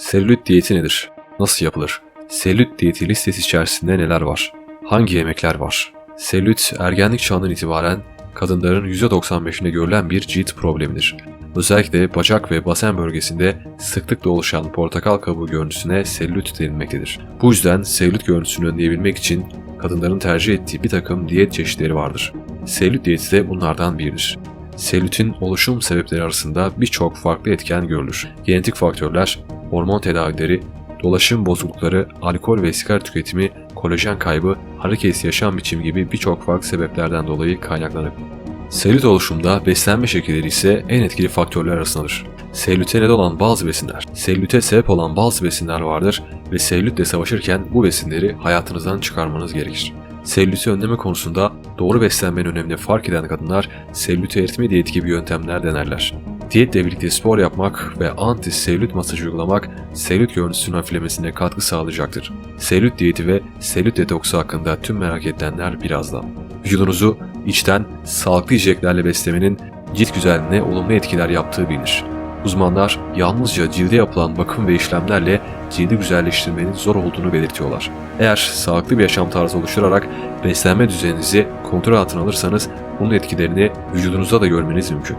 Selülit diyeti nedir? Nasıl yapılır? Selülit diyeti listesi içerisinde neler var? Hangi yemekler var? Selülit ergenlik çağından itibaren kadınların %95'inde görülen bir cilt problemidir. Özellikle bacak ve basen bölgesinde sıklıkla oluşan portakal kabuğu görüntüsüne selülit denilmektedir. Bu yüzden selülit görüntüsünü önleyebilmek için kadınların tercih ettiği bir takım diyet çeşitleri vardır. Selülit diyeti de bunlardan biridir. Selülitin oluşum sebepleri arasında birçok farklı etken görülür. Genetik faktörler, hormon tedavileri, dolaşım bozuklukları, alkol ve sigara tüketimi, kolajen kaybı, hareketsiz yaşam biçimi gibi birçok farklı sebeplerden dolayı kaynaklanır. Selülit oluşumda beslenme şekilleri ise en etkili faktörler arasındadır. Selülite neden olan bazı besinler, selülite sebep olan bazı besinler vardır ve selülitle savaşırken bu besinleri hayatınızdan çıkarmanız gerekir. Selüliti önleme konusunda doğru beslenmenin önemini fark eden kadınlar selülit eritme diyeti gibi yöntemler denerler. Diyetle birlikte spor yapmak ve anti-selülit masaj uygulamak selülit görüntüsünün hafiflemesine katkı sağlayacaktır. Selülit diyeti ve selülit detoksu hakkında tüm merak edilenler birazdan. Vücudunuzu içten sağlıklı yiyeceklerle beslemenin cilt güzelliğine olumlu etkiler yaptığı bilinir. Uzmanlar yalnızca cilde yapılan bakım ve işlemlerle cildi güzelleştirmenin zor olduğunu belirtiyorlar. Eğer sağlıklı bir yaşam tarzı oluşturarak beslenme düzeninizi kontrol altına alırsanız bunun etkilerini vücudunuzda da görmeniz mümkün.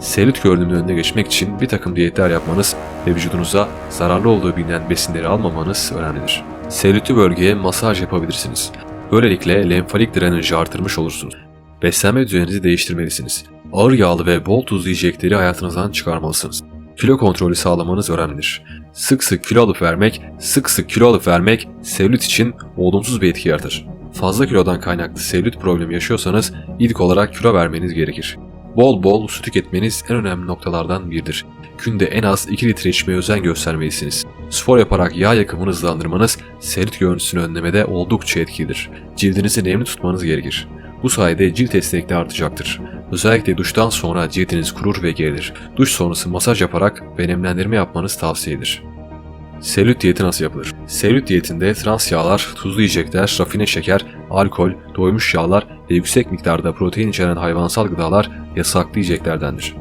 Selülit görünümünün önüne geçmek için bir takım diyetler yapmanız ve vücudunuza zararlı olduğu bilinen besinleri almamanız önemlidir. Selülitli bölgeye masaj yapabilirsiniz. Böylelikle lenfatik drenajı artırmış olursunuz. Beslenme düzeninizi değiştirmelisiniz. Ağır yağlı ve bol tuzlu yiyecekleri hayatınızdan çıkarmalısınız. Kilo kontrolü sağlamanız önemlidir. Sık sık kilo alıp vermek, sık sık kilo alıp vermek selülit için olumsuz bir etki yaratır. Fazla kilodan kaynaklı selülit problemi yaşıyorsanız ilk olarak kilo vermeniz gerekir. Bol bol su tüketmeniz en önemli noktalardan biridir. Günde en az 2 litre içmeye özen göstermelisiniz. Spor yaparak yağ yakımını hızlandırmanız selülit görüntüsünü önlemede oldukça etkilidir. Cildinizi nemli tutmanız gerekir. Bu sayede cilt esnekliği artacaktır. Özellikle duştan sonra cildiniz kurur ve gerilir. Duş sonrası masaj yaparak ve nemlendirme yapmanız tavsiye edilir. Selülit diyeti nasıl yapılır? Selülit diyetinde trans yağlar, tuzlu yiyecekler, rafine şeker, alkol, doymuş yağlar ve yüksek miktarda protein içeren hayvansal gıdalar yasaklı yiyeceklerdendir.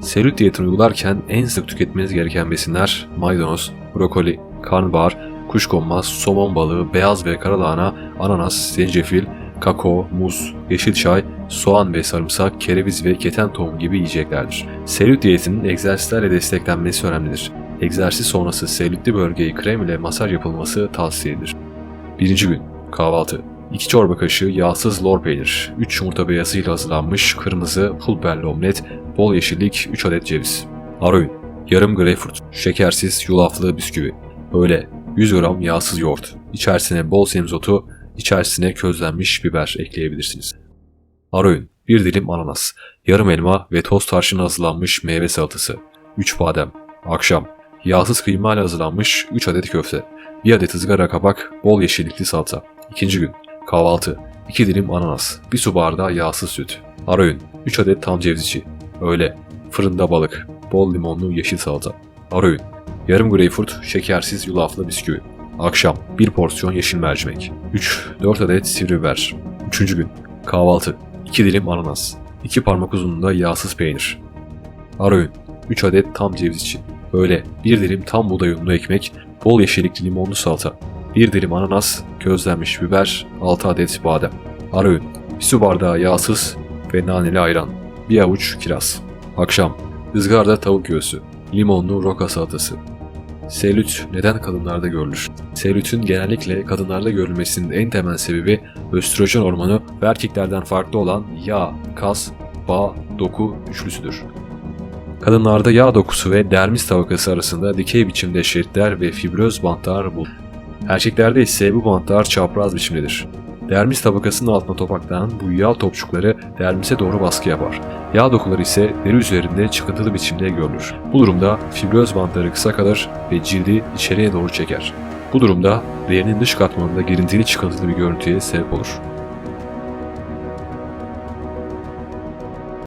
Selülit diyetini uygularken en sık tüketmeniz gereken besinler maydanoz, brokoli, karnabahar, kuşkonmaz, somon balığı, beyaz ve kara lahana, ananas, zencefil, kakao, muz, yeşil çay, soğan ve sarımsak, kereviz ve keten tohumu gibi yiyeceklerdir. Selülit diyetinin egzersizlerle desteklenmesi önemlidir. Egzersiz sonrası selülitli bölgeyi krem ile masaj yapılması tavsiye edilir. 1. gün kahvaltı 2 çorba kaşığı yağsız lor peynir, 3 yumurta beyazıyla hazırlanmış kırmızı pul biberli omlet, bol yeşillik, 3 adet ceviz. Öğün yarım greyfurt, şekersiz yulaflı bisküvi. Öğle 100 gram yağsız yoğurt, içerisine bol semizotu, içerisine közlenmiş biber ekleyebilirsiniz. Öğün 1 dilim ananas, yarım elma ve toz tarçınla hazırlanmış meyve salatası, 3 badem. Akşam yağsız kıyma ile hazırlanmış 3 adet köfte, 1 adet ızgara kabak, bol yeşillikli salata. İkinci gün kahvaltı 2 dilim ananas, 1 su bardağı yağsız süt. Ara öğün 3 adet tam ceviz içi. Öğle fırında balık, bol limonlu yeşil salata. Ara öğün yarım greyfurt, şekersiz yulaflı bisküvi. Akşam 1 porsiyon yeşil mercimek. 3-4 adet sivri biber. Üçüncü gün kahvaltı 2 dilim ananas, 2 parmak uzunluğunda yağsız peynir. Ara öğün 3 adet tam ceviz içi. Öğle 1 dilim tam buğday unlu ekmek, bol yeşillikli limonlu salata. 1 dilim ananas, közlenmiş biber, 6 adet badem. Ara öğün 1 su bardağı yağsız ve naneli ayran. 1 avuç kiraz. Akşam ızgarada tavuk göğsü, limonlu roka salatası. Selülit neden kadınlarda görülür? Selülitin genellikle kadınlarda görülmesinin en temel sebebi östrojen hormonu ve erkeklerden farklı olan yağ, kas, bağ, doku üçlüsüdür. Kadınlarda yağ dokusu ve dermis tabakası arasında dikey biçimde şeritler ve fibröz bantlar bulunur. Erkeklerde ise bu bantlar çapraz biçimdedir. Dermis tabakasının altına topaklanan bu yağ topçukları dermise doğru baskı yapar. Yağ dokuları ise deri üzerinde çıkıntılı biçimde görülür. Bu durumda fibröz bantları kısa kalır ve cildi içeriye doğru çeker. Bu durumda derinin dış katmanında girintili çıkıntılı bir görüntüye sebep olur.